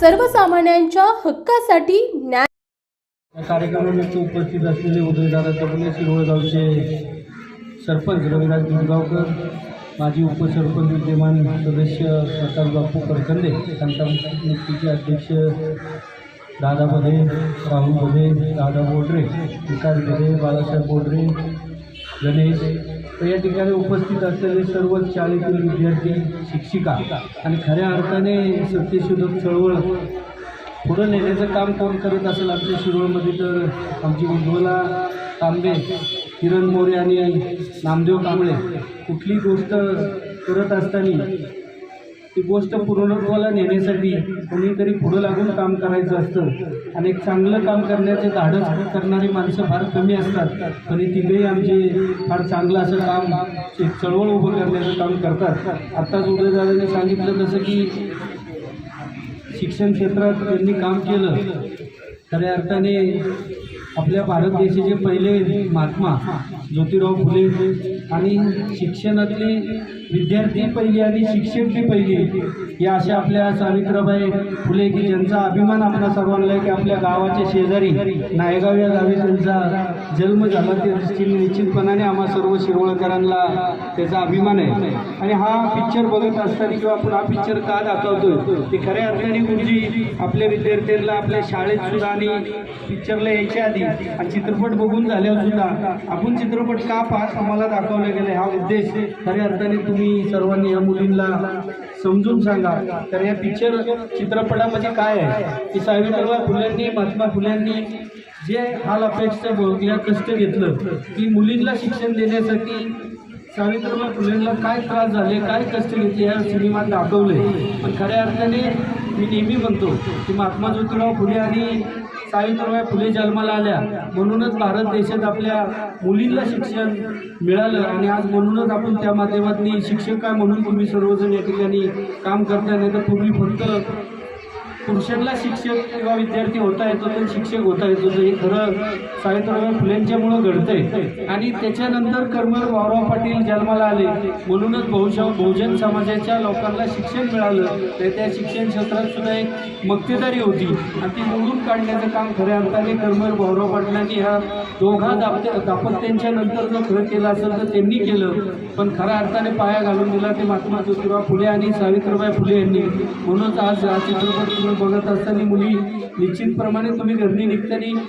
सर्वसामान्यांच्या हक्कासाठी न्याय या कार्यक्रमामध्ये उपस्थित असलेले उदयदादा चपले शिरोळ गावचे सरपंच रविराज दुधगावकर माजी उपसरपंच विद्यमान सदस्य प्रताप बापू करकंदे संतामुक्तीचे अध्यक्ष दादा बधे राहुल बधे दादा बोडरे विकास बधे बाळासाहेब बोडरे गणेश तर या ठिकाणी उपस्थित असलेले सर्व शाळेतील विद्यार्थी शिक्षिका आणि खऱ्या अर्थाने सत्यशोधक चळवळ पुढं नेण्याचं काम कोण करत असेल आपल्या शिरोळमध्ये तर आमची उज्ज्वला तांबे किरण मोरे आणि नामदेव कांबळे कुठली गोष्ट करत असताना ती गोष्ट पूर्णत्वाला नेण्यासाठी कोणीतरी पुढं लागून काम करायचं असतं. आणि एक चांगलं काम करण्याचे धाडस करणारी माणसं फार कमी असतात. आणि हे तिघेही आमचे फार चांगलं असं काम एक चळवळ उभं करण्याचं काम करतात. आत्ताच उदयदादाने सांगितलं जसं की शिक्षण क्षेत्रात त्यांनी काम केलं. खऱ्या अर्थाने आपल्या भारत देशाचे पहिले महात्मा ज्योतिराव फुले आणि शिक्षणातले विद्यार्थी पहिली आणि शिक्षक बी पहिली. या अशा आपल्या सावित्रीबाई फुले की ज्यांचा अभिमान आपला सर्वांना आहे की आपल्या गावाच्या शेजारी नायगाव या गावी त्यांचा जन्म झाला त्या दृष्टीने निश्चितपणाने आम्हा सर्व शिरवळकरांना त्याचा अभिमान आहे. आणि हा पिक्चर बघत असताना किंवा आपण हा पिक्चर का दाखवतोय? ते खऱ्या अर्थाने गुरुजी आपल्या विद्यार्थ्यांना आपल्या शाळेत सुद्धा आणि पिक्चरला यायच्या आधी आणि चित्रपट बघून झाल्यावर सुद्धा आपण चित्रपट का पास आम्हाला दाखवला गेला? हा उद्देश खऱ्या अर्थाने तुम्ही सर्वांनी या मुलींना समजून सांगा. तर या पिक्चर चित्रपटामध्ये काय आहे? की सावित्रीबाई फुल्यांनी महात्मा फुल्यांनी जे हाल अपेक्षा या कष्ट घेतलं की मुलींना शिक्षण देण्यासाठी सावित्रीबाई फुलेंना काय त्रास झाले काय कष्ट घेतले या सिनेमात दाखवले? पण खऱ्या अर्थाने मी नेहमी म्हणतो की महात्मा ज्योतिराव फुले आणि सावित्रीबाई फुले जन्माला आल्या. म्हणूनच भारत देशात आपल्या मुलींना शिक्षण मिळालं आणि आज म्हणूनच आपण त्या माध्यमातून शिक्षक म्हणून तुम्ही सर्वजण या ठिकाणी काम करताय? नाही तर पूर्वी फक्त पुरुषांना शिक्षक किंवा विद्यार्थी होता येतो तर शिक्षक होता येतो. तर हे खरं सावित्रीबाई फुलेंच्यामुळं घडतंय. आणि त्याच्यानंतर कर्मर भाऊराव पाटील जन्माला आले. म्हणूनच बहुशा बहुजन समाजाच्या लोकांना शिक्षण मिळालं. तर त्या शिक्षण क्षेत्रात सुद्धा एक मक्तेदारी होती. आणि ती मोडून काढण्याचं काम खऱ्या अर्थाने कर्मर भाऊराव पाटलांनी ह्या दोघा दापत्य दापत्यांच्या नंतर जर खरं केलं असेल तर त्यांनी केलं. पण खऱ्या अर्थाने पाया घालून दिला ते महात्मा ज्योतिराव फुले आणि सावित्रीबाई फुले यांनी. म्हणूनच आज हा चित्रपट बघत असताना मुली निश्चितप्रमाणे तुम्ही घरनी निघताना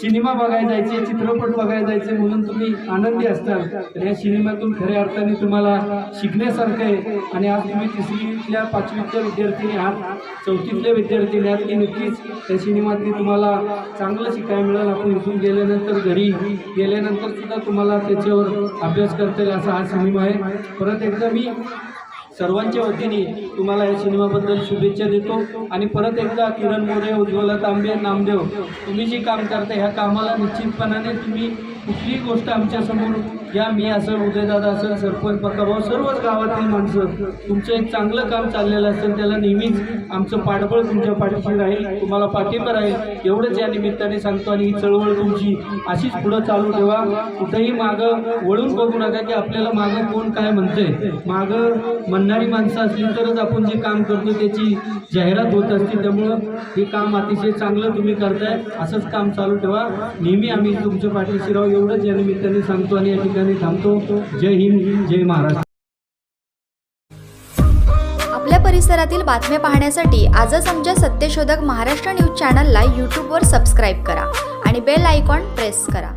सिनेमा बघायला जायचे चित्रपट बघायला जायचे म्हणून तुम्ही आनंदी असताल तर या सिनेमातून खऱ्या अर्थाने तुम्हाला शिकण्यासारखं आहे. आणि आज तुम्ही तिसरीतल्या पाचवीतल्या विद्यार्थीने आहात. चौथीतल्या विद्यार्थीने आहात की नक्कीच त्या सिनेमातली तुम्हाला चांगलं शिकायला मिळेल. आपण इथून गेल्यानंतर घरी गेल्यानंतर सुद्धा तुम्हाला त्याच्यावर अभ्यास करता येईल असा हा सिनेमा आहे. परत एकदा मी सर्वांच्या वतीने तुम्हाला या सिनेमाबद्दल शुभेच्छा देतो. आणि परत एकदा किरण मोरे उज्ज्वला तांबे नामदेव तुम्ही जी काम करता ह्या कामाला निश्चितपणाने तुम्ही कुठलीही गोष्ट आमच्यासमोर या मी असेल उदयदादा असेल सरपंच पक्काभाऊ सर्वच गावातली माणसं तुमचं एक चांगलं काम चाललेलं असेल त्याला नेहमीच आमचं पाठबळ तुमच्या पाठीशी राहील तुम्हाला पाठिंबा राहील एवढंच या निमित्ताने सांगतो आणि ही चळवळ तुमची अशीच पुढं चालू ठेवा. कुठंही मागं वळून बघू नका की आपल्याला मागं कोण काय म्हणतंय. मागं म्हणणारी माणसं असली तरच आपण जे काम करतो त्याची जाहिरात होत असते. त्यामुळं हे काम अतिशय चांगलं तुम्ही करताय. असंच काम चालू ठेवा. नेहमी आम्ही तुमच्या पाठीशी राहू. एवढंच या निमित्ताने सांगतो आणि या ठिकाणी थांबतो. जय हिंद जय महाराष्ट्र. आपल्या परिसरातील बातम्या पाहण्यासाठी आजच आमच्या सत्यशोधक महाराष्ट्र न्यूज चॅनलला यूट्यूबवर सबस्क्राईब करा आणि बेल आयकॉन प्रेस करा.